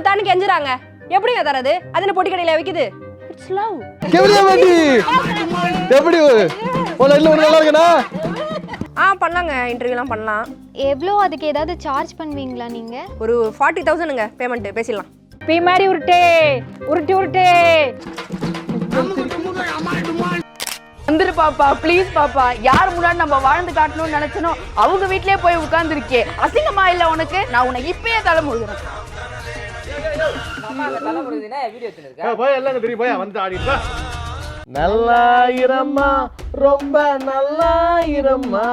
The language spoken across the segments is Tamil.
லவ் தான்னு கெஞ்சுறாங்க எப்படிங்க தரது அது என்ன பொட்டி கடையில விக்குது இட்ஸ் லவ் பாட்டி! எப்படி ஒரு லைன்ல ஒரு நல்லா இருக்கனா ஆ பண்ணலாங்க. இன்டர்வியூலாம் பண்ணலாம். எவ்வளோ அதுக்கு ஏதாவது சார்ஜ் பண்ணுவீங்களா நீங்கள் ஒரு ஃபார்ட்டி தௌசண்ட்ங்க பேமெண்ட் பேசிடலாம். பீ மாதிரி உருட்டே உருட்டி உருட்டே. வந்துரு பாப்பா ப்ளீஸ் பாப்பா. யார் முன்னாடி நம்ம வாழ்ந்து காட்டணும்னு நினைச்சனோ அவங்க வீட்லயே போய் உட்கார்ந்துருக்கே. அசிங்கமா இல்ல உனக்கு? நான் உன்னை இப்பயே தலை முழுகிறேன். போய் எல்லாம் தெரியும் போய் வந்து ஆடிட்டு நல்லாயிரம்மா ரொம்ப நல்லாயிரம்மா.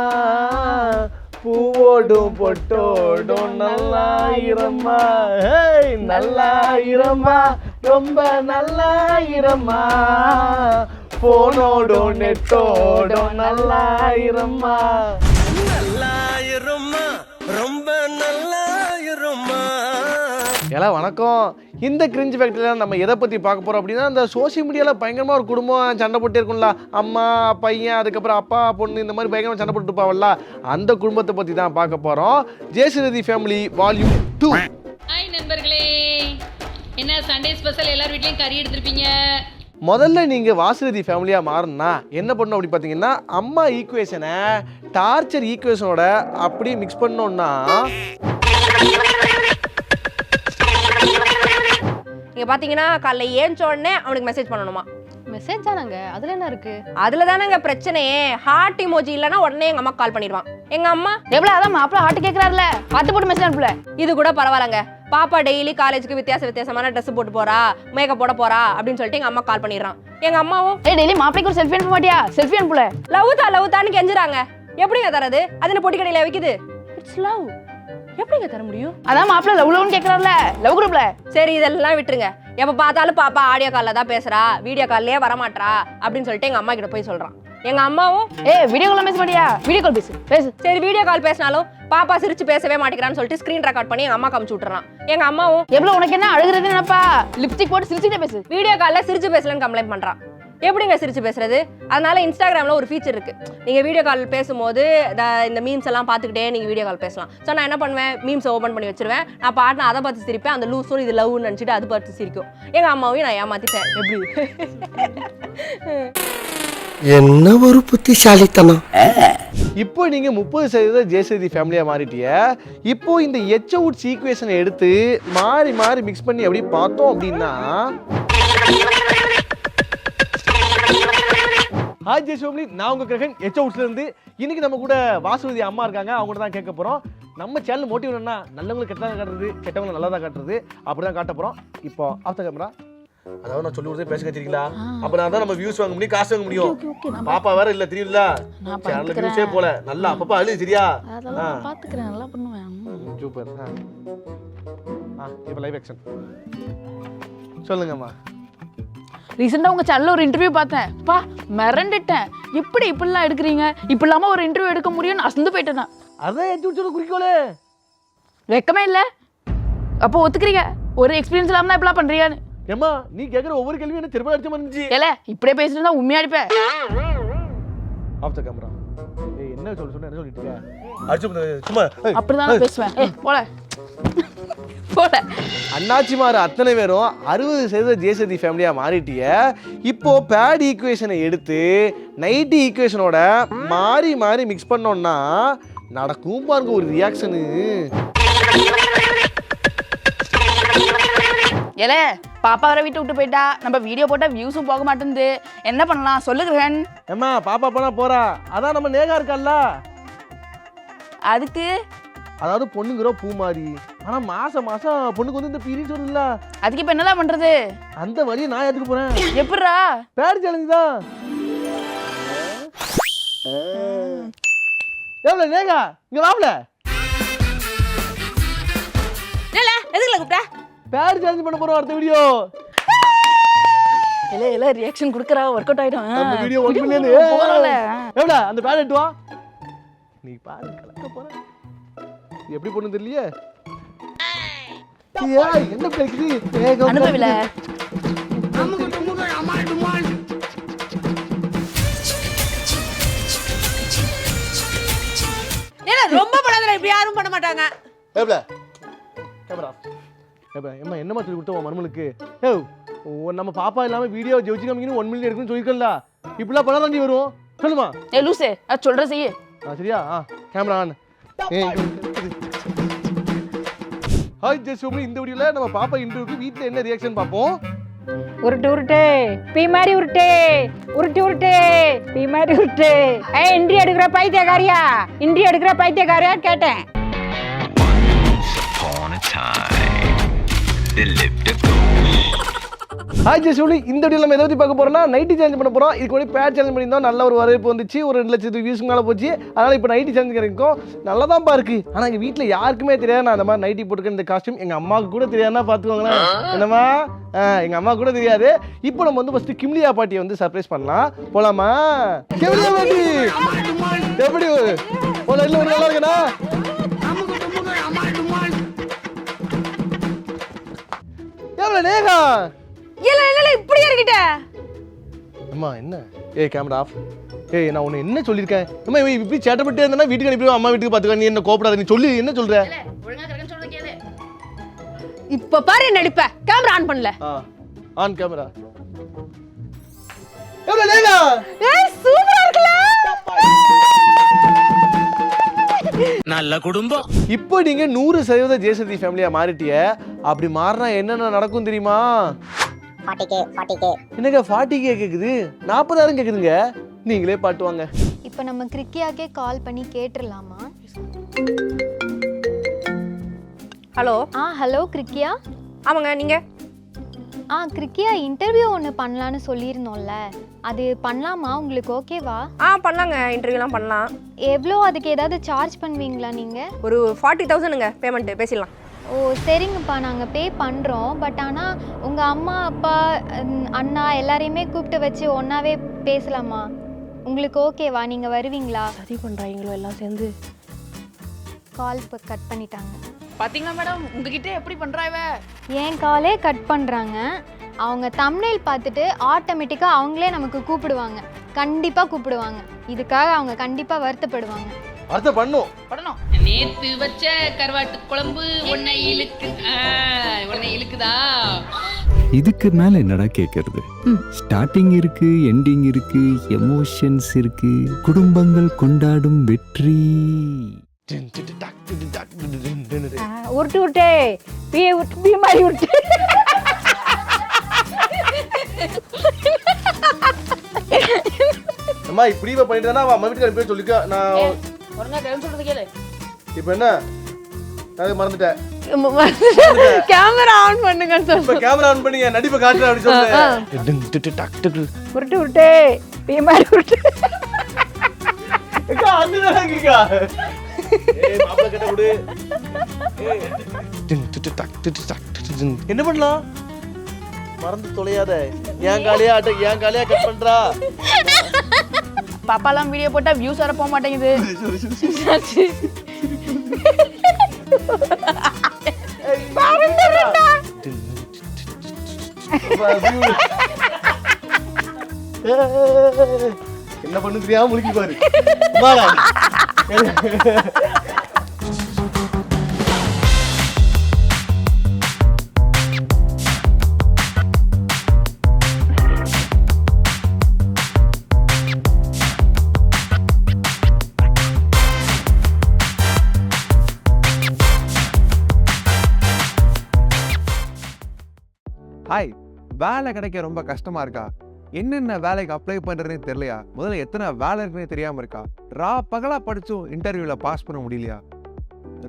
பூவோடும் பொட்டோடும் நல்லாயிரம்மா. நல்லாயிரம்மா ரொம்ப நல்லாயிரம்மா. போனோடும் நெட்டோடும் நல்லாயிரம்மா. நல்லாயிரம்மா ரொம்ப நல்லாயிரம்மா. எல்லாம் வணக்கம். இந்த கிரிஞ்சு ஃபேக்டரியில் நம்ம எதை பற்றி பார்க்க போகிறோம் அப்படின்னா இந்த சோஷியல் மீடியாவில் பயங்கரமாக ஒரு குடும்பம் சண்டை போட்டே இருக்கும்ல. அம்மா பையன் அதுக்கப்புறம் அப்பா பொண்ணு இந்த மாதிரி பயங்கரமாக சண்டை போட்டு இருப்பாவல்ல. அந்த குடும்பத்தை பற்றி தான் பார்க்க போகிறோம் ஜெயசிரதி ஃபேமிலி வால்யூம் டூ ஹாய் நண்பர்களே. என்ன சண்டே ஸ்பெஷல் எல்லார் வீட்லயும் கறி எடுத்திருப்பீங்க? முதல்ல நீங்கள் வாசுரதி ஃபேமிலியாக மாறணும்னா என்ன பண்ணணும் அப்படி பார்த்தீங்கன்னா அம்மா ஈக்குவேஷனை டார்ச்சர் ஈக்குவேஷனோட அப்படியே மிக்ஸ் பண்ணோம்னா நீங்க பாத்தீங்கன்னா காலைல ஏஞ்ச உடனே அவனுக்கு மெசேஜ் பண்ணணுமா. மெசேஜ் தானங்க? அதில் என்ன இருக்கு? அதுல தானங்க பிரச்சனையே. ஹார்ட் இமோஜி இல்லைன்னா உடனே எங்க அம்மா கால் பண்ணிடுவான். எங்க அம்மா? எவ்வளவு? அதான் மாப்பிள்ள ஹார்ட் கேக்குறாருல. பார்த்து போட்டு மெசேஜ் அனுப்பல. இது கூட பரவாயில்லங்க. பாப்பா டெய்லி காலேஜுக்கு வித்தியாச வித்தியாசமான ட்ரெஸ் போட்டு போறா மேக்கப் போட போறா அப்படின்னு சொல்லிட்டு எங்க அம்மா கால் பண்ணிடுறான். எங்க அம்மாவும்? ஏய் டெய்லி மாப்பிளைக்கு ஒரு செல்ஃபி அனுப்ப மாட்டியா? செல்ஃபி அனுப்பல. லவ் தான் லவ் தான்னு கெஞ்சுறாங்க. எப்படிங்க தரது? அது என்ன பொட்டி கடையில விக்குது? இட்ஸ் லவ் எப்படிங்க தர முடியும்? அதான் மாப்பிள்ள லவ் லவ்னு கேக்குறாருல லவ் குரூப்ல சரி இதெல்லாம் விட்டுருங்க. எப்ப பார்த்தாலும் பாப்பா ஆடியோ கால்ல தான் பேசுறா வீடியோ கால்லயே வரமாட்றா அப்படின்னு சொல்லிட்டு எங்க அம்மா கிட்ட போய் சொல்றான். எங்க அம்மாவும் ஏய் வீடியோ கால் பேச மாட்டியா வீடியோ கால் பேசு பேசு. சரி வீடியோ கால் பேசினாலும் பாப்பா சிரிச்சு பேசவே மாட்டேங்கிறான்னு சொல்லிட்டு ஸ்கிரீன் ரெக்கார்ட் பண்ணி எங்க அம்மா காமிச்சு விட்டுறான். எங்க அம்மாவும் எவ்வளவு உனக்கு என்ன அழுகுறது நினைப்பா? லிப்ஸ்டிக் போட்டு சிரிச்சுட்டே பேசு. வீடியோ கால்ல சிரிச்சு பேசலன்னு கம்ப்ளைண்ட் பண்றான். எப்படிங்க சிரிச்சு பேசுறது? அதனால இன்ஸ்டாகிராம்ல ஒரு ஃபீச்சர் இருக்கு. நீங்க வீடியோ கால் பேசும்போது இந்த மீம்ஸ் எல்லாம் பார்த்துக்கிட்டே நீங்க வீடியோ கால் பேசலாம். ஸோ நான் என்ன பண்ணுவேன்? மீம்ஸ் ஓபன் பண்ணி வச்சிருவேன். நான் பாட்டு அதை பார்த்து சிரிப்பேன். அந்த லூஸும் இது லவ்னு நினச்சிட்டு அது பார்த்து சிரிக்கும். எங்க அம்மாவையும் நான் ஏமாத்திட்டேன். எப்படி? என்ன ஒரு புத்திசாலித்தனம்? இப்போ நீங்க முப்பது சதவீத ஜெயசதி ஃபேமிலியா மாறிட்டிய. இப்போ இந்த எச் அவுட் சீக்வேஷனை எடுத்து மாறி மாறி மிக்ஸ் பண்ணி அப்படி பார்த்தோம் அப்படின்னா ஹாய் ஜெய் ஃபேமிலி நான் உங்க கிரகன் எச் அவுட்ஸ்ல இருந்து. இன்னைக்கு நம்ம கூட வாசுவதி அம்மா இருக்காங்க. அவங்க கூட தான் கேட்க போறோம். நம்ம சேனல் மோட்டிவ் என்னன்னா நல்லவங்களுக்கு கெட்டதாக காட்டுறது கெட்டவங்க நல்லதா காட்டுறது. அப்படிதான் காட்ட போறோம். இப்போ ஆஃப்டர் கேமரா அதாவது நான் சொல்லி கொடுத்தே பேச கத்திரிங்களா அப்ப நான் தான் நம்ம வியூஸ் வாங்க முடியும் காசு வாங்க முடியும். பாப்பா வேற இல்ல தெரியுங்களா சேனல்ல வியூஸே போல. நல்லா அப்பப்ப அழு சரியா? பாத்துக்கிறேன். நல்லா பண்ணுவேன். சூப்பர் ஆ. இப்போ லைவ் ஆக்ஷன் சொல்லுங்கம்மா. ரீசெண்டா உங்க சேனல்ல ஒரு இன்டர்வியூ பார்த்தேன். பா மிரண்டுட்டேன். எப்படி இப்படிலாம் எடுக்கிறீங்க? இப்படி இல்லாம ஒரு இன்டர்வியூ எடுக்க முடியும்னு அசந்து போயிட்டேன் நான். அதான் எச்சு சொல்ல குறிக்கோளே. வெக்கமே இல்ல. அப்போ ஒத்துக்கிறீங்க. ஒரு எக்ஸ்பீரியன்ஸ் இல்லாம தான் இப்படிலாம் பண்றீங்கன்னு. ஏம்மா நீ கேக்குற ஒவ்வொரு கேள்வியும் என்ன திரும்ப அடிச்ச இருந்துச்சு? ஏல இப்படியே பேசிட்டு இருந்தா உண்மையா அடிப்பேன் ஆஃப் த கேமரா ஏய் என்ன சொல்ல சொன்ன? என்ன சொல்லிட்டு இருக்க? அடிச்சு போடு, சும்மா அப்படிதான் பேசுவேன். போல. போல. அண்ணாச்சிமார் அத்தனை பேரும் அறுபது சதவீத ஜேசதி ஃபேமிலியா மாறிட்டிய. இப்போ பேட் ஈக்குவேஷனை எடுத்து நைட்டு ஈக்குவேஷனோட மாறி மாறி மிக்ஸ் பண்ணோம்னா நடக்கும் பாருங்க ஒரு ரியாக்ஷனு ஏல பாப்பா வர வீட்டை விட்டு போயிட்டா. நம்ம வீடியோ போட்டா வியூஸும் போக மாட்டேங்குது என்ன பண்ணலாம்? சொல்லுகிறேன் ஏம்மா பாப்பா போனா போறா. அதான் நம்ம நேகா இருக்கல்ல அதுக்கு அதாவது பொண்ணுங்கிற பூ மாதிரி ஆனா மாசம் மாசம் பொண்ணுக்கு வந்து இந்த பீரியட்ஸ் வரும்ல அதுக்கு இப்ப என்னலாம் பண்றது? அந்த வழியை நான் எடுத்துக்க போறேன்? எப்படிரா பேர் சேலஞ்சு தான். எவ்வளோ நேகா? இங்க வாப்ல. எதுக்குல கூப்பிட்ட? பேர் சேலஞ்ச் பண்ண போறோம் அடுத்த வீடியோ இல்ல இல்ல ரியாக்ஷன் குடுக்கறா ஒர்க் அவுட் ஆயிடும். அந்த வீடியோ ஒன் மில்லியன் போறல எவ்வளோ? அந்த பேர் எடுத்து வா. நீ பாரு கலக்க போற. எப்படி பொண்ணு தெரியலையே? ஏய், என்ன பேக்குது அனுபவில. ரொம்ப பண்ணாத இப்படி யாரும் பண்ண மாட்டாங்க. எவ்வளோ கேமரா. ஏப்பா ஏம்மா என்னம்மா சொல்லி கொடுத்த உன் மருமலுக்கு ஏ நம்ம பாப்பா இல்லாமல் வீடியோ ஜெயிச்சு காமிக்கணும் ஒன் மில்லியன் இருக்குன்னு சொல்லியிருக்கல இப்படிலாம் படம் தாண்டி வரும். சொல்லுமா ஏ லூசே அது சொல்ற செய்ய. சரியா? ஆ கேமரா ஆன். ஹாய் ஜெஸ்வமி இந்த வீடியோவில் நம்ம பாப்பா இன்டர்வியூக்கு வீட்டில் என்ன ரியாக்ஷன் பார்ப்போம்? உருட்டு உருட்டு. பீ மாதிரி உருட்டு. உருட்டு உருட்டு. பீ மாதிரி உருட்டு. ஏ இன்றி எடுக்கிற பைத்தியக்காரியா? இன்றி எடுக்கிற பைத்தியக்காரியா கேட்டேன். There lived a. ஹாய் ஜெஸ்வலி இந்த வீடியோ நம்ம எதை பற்றி பார்க்க போறோம்னா நைட்டி சேஞ்ச் பண்ண போகிறோம் இதுக்கு கூட பேட் சேஞ்ச் பண்ணியிருந்தோம். நல்ல ஒரு வரவேற்பு வந்துச்சு. ஒரு ரெண்டு லட்சத்து வியூஸ்க்கு மேலே போச்சு. அதனால் இப்போ நைட்டி சேஞ்ச் கிடைக்கும். நல்லா தான் இருக்கு. ஆனால் எங்கள் வீட்டில் யாருக்குமே தெரியாது. நான் அந்த மாதிரி நைட்டி போட்டுக்க இந்த காஸ்டியூம் எங்கள் அம்மாவுக்கு கூட தெரியாதுன்னா பார்த்துக்கோங்களேன் என்னம்மா? எங்கள் அம்மா கூட தெரியாது. இப்போ நம்ம வந்து ஃபஸ்ட்டு கிம்லியா பாட்டியை வந்து சர்ப்ரைஸ் பண்ணலாம். போலாமா? கிம்லியா பாட்டி! எப்படி? ஒரு இல்லை ஒரு நல்லா இருக்கடா எவ்வளோ நேகா இல்ல இல்ல இல்ல இப்படியே இருக்கிட்ட? அம்மா என்ன? ஏய் கேமரா ஆஃப் ஏய் நான் உன்னை என்ன சொல்லியிருக்கேன்? அம்மா இவன் இப்படி சேட்டப்பட்டு இருந்தா வீட்டுக்கு அனுப்பிடுவோம் அம்மா வீட்டுக்கு பார்த்துக்க நீ என்ன கோப்படாத நீ சொல்லி என்ன சொல்ற? ஒழுங்கா கரெக்ட் சொல்ற கேளு. இப்ப பாரு என் நடிப்ப கேமரா ஆன் பண்ணல. ஆ ஆன் கேமரா சூப்பரா இருக்குல நல்ல குடும்பம். இப்போ நீங்க நூறு சதவீத ஜெயசதி ஃபேமிலியா மாறிட்டிய அப்படி மாறினா என்னென்ன நடக்கும் தெரியுமா? என்னங்க ஃபார்ட்டி கே கேக்குது? நாற்பதாயிரம் கேக்குதுங்க. நீங்களே பாட்டுவாங்க இப்போ நம்ம கிரிக்கியாக்கே கால் பண்ணி கேட்டுடலாமா ஹலோ? ஆ ஹலோ கிரிக்கியா? ஆமாங்க நீங்க? ஆ கிரிக்கியா இன்டர்வியூ ஒன்று பண்ணலான்னு சொல்லியிருந்தோம்ல. அது பண்ணலாமா? உங்களுக்கு ஓகேவா ஆ பண்ணலாங்க. இன்டர்வியூலாம் பண்ணலாம். எவ்வளோ அதுக்கு ஏதாவது சார்ஜ் பண்ணுவீங்களா நீங்கள் ஒரு ஃபார்ட்டி தௌசண்ட்ங்க பேமெண்ட் பேசிடலாம். ஓ சரிங்கப்பா. நாங்கள் பே பண்ணுறோம் பட் ஆனால் உங்கள் அம்மா அப்பா அண்ணா எல்லாரையுமே கூப்பிட்டு வச்சு ஒன்றாவே பேசலாமா? உங்களுக்கு ஓகேவா நீங்கள் வருவீங்களா? சரி பண்றாங்களோ எல்லாம் சேர்ந்து. கால் இப்போ கட் பண்ணிட்டாங்க. பாத்தீங்களா மேடம் உங்ககிட்ட எப்படி பண்றா இவ? என் காலே கட் பண்ணுறாங்க அவங்க தம்னைல் பார்த்துட்டு ஆட்டோமேட்டிக்காக அவங்களே நமக்கு கூப்பிடுவாங்க. கண்டிப்பாக கூப்பிடுவாங்க. இதுக்காக அவங்க கண்டிப்பாக வருத்தப்படுவாங்க. அர்த்தம் பண்ணும் படணும். நேத்து வச்ச கருவாட்டு குழம்பு உன்னை இழுக்கு உன்னை இழுக்குதா? இதுக்கு மேல என்னடா கேக்குறது? ஸ்டார்டிங் இருக்கு எண்டிங் இருக்கு எமோஷன்ஸ் இருக்கு குடும்பங்கள் கொண்டாடும் வெற்றி. ஆ, உருட்டு உருட்டு. பீ உருட்டு பீ மாதிரி உருட்டு. அம்மா இப்படி பண்ணிட்டு அவன் அம்மா வீட்டுக்கு அனுப்பி சொல்லிக்க. நான் ஒழுங்கா கரெக்ட் சொல்றது கேளு. இப்போ என்ன? நான் மறந்துட்டேன். கேமரா ஆன் பண்ணுங்கன்னு சொல்லு இப்ப கேமரா ஆன் பண்ணி என் நடிப்பை காட்டுறேன் அப்படி சொல்றேன். உருட்டு உருட்டு. பீ மாதிரி உருட்டு. அக்கா, விடு. ஏய். என்ன பண்ணலாம்? மறந்து தொலையாத. என் காலையா அட்ட என் காலையா கட் பண்றா? பாப்பாலாம் வீடியோ போட்டா வியூஸ் வர போக மாட்டேங்குது. என்ன பண்ணு தெரியாம முழுக்கி பாரு. வேலை கிடைக்க ரொம்ப கஷ்டமா இருக்கா? என்னென்ன வேலைக்கு அப்ளை பண்ணுறதுனே தெரியலையா? முதல்ல எத்தனை வேலை இருக்குன்னே தெரியாமல் இருக்கா? ரா பகலாக படித்தும் இன்டர்வியூவில் பாஸ் பண்ண முடியலையா?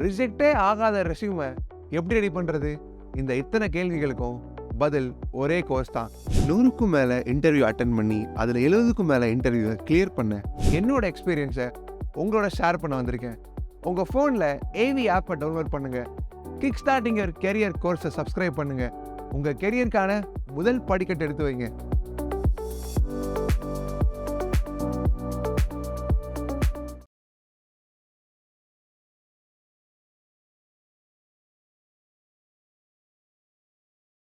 ரிஜெக்டே ஆகாத ரெஸ்யூமை எப்படி ரெடி பண்ணுறது இந்த இத்தனை கேள்விகளுக்கும் பதில் ஒரே கோர்ஸ் தான். நூறுக்கும் மேலே இன்டர்வியூ அட்டன் பண்ணி அதில் எழுபதுக்கும் மேலே இன்டர்வியூவை கிளியர் பண்ண என்னோட எக்ஸ்பீரியன்ஸை உங்களோட ஷேர் பண்ண வந்திருக்கேன். உங்கள் ஃபோனில் ஏவி ஆப்பை டவுன்லோட் பண்ணுங்கள் கிக் ஸ்டார்டிங் கெரியர் கோர்ஸை சப்ஸ்கிரைப் பண்ணுங்கள் உங்கள் கெரியருக்கான முதல் படிக்கட்டு எடுத்து வைங்க.